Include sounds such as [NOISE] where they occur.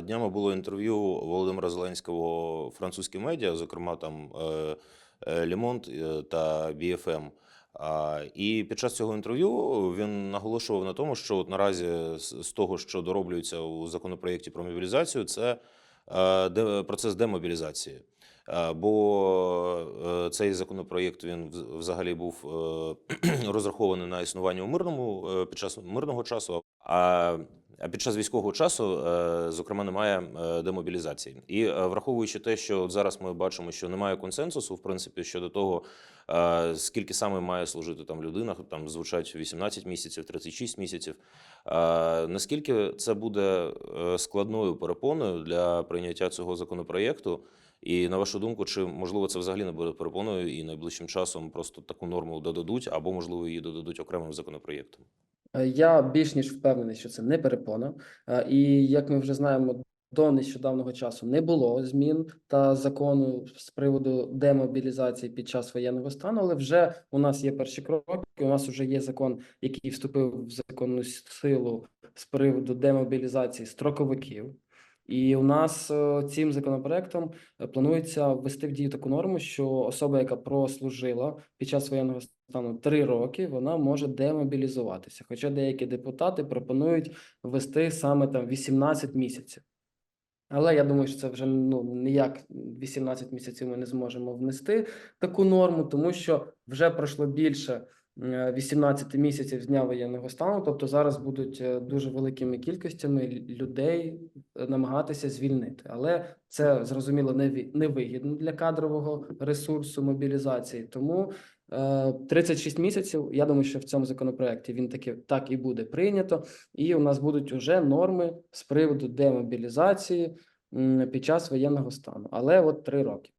Днями було інтерв'ю Володимира Зеленського французьким медіа, зокрема там е, е, Monde, е, та BFM. І під час цього інтерв'ю він наголошував на тому, що от наразі з того, що дороблюється у законопроєкті про мобілізацію, це процес демобілізації. Бо цей законопроєкт він взагалі був [CLEARS THROAT] розрахований на існування у мирному під час мирного часу. А а під час військового часу, е, зокрема, немає е, демобілізації. І е, враховуючи те, що зараз ми бачимо, що немає консенсусу, в принципі, щодо того, скільки саме має служити там людина, там звучать 18 місяців, 36 місяців. Наскільки це буде складною перепоною для прийняття цього законопроєкту? І на вашу думку, чи можливо це взагалі не буде перепоною, і найближчим часом просто таку норму додадуть, або можливо її додадуть окремим законопроєктом? Е, Я більш ніж впевнений, що це не перепона. Е, І як ми вже знаємо, до нещодавнього часу не було змін та закону з приводу демобілізації під час воєнного стану, але вже у нас є перші кроки. У нас вже є закон, який вступив в законну силу з приводу демобілізації строковиків. І у нас е, цим законопроектом е, планується ввести в дію таку норму, що особа, яка прослужила під час воєнного стану три роки, вона може демобілізуватися. Хоча деякі депутати пропонують ввести саме там 18 місяців. Але я думаю, що це вже ну ніяк 18 місяців ми не зможемо внести таку норму, тому що вже пройшло більше 18 місяців з дня воєнного стану. Тобто зараз будуть е, дуже великими кількостями людей е, намагатися звільнити. Але це зрозуміло невигідно для кадрового ресурсу мобілізації. Тому е, 36 місяців. Я думаю, що в цьому законопроекті він таки так і буде прийнято, і у нас будуть уже норми з приводу демобілізації під час воєнного стану. Але от три роки.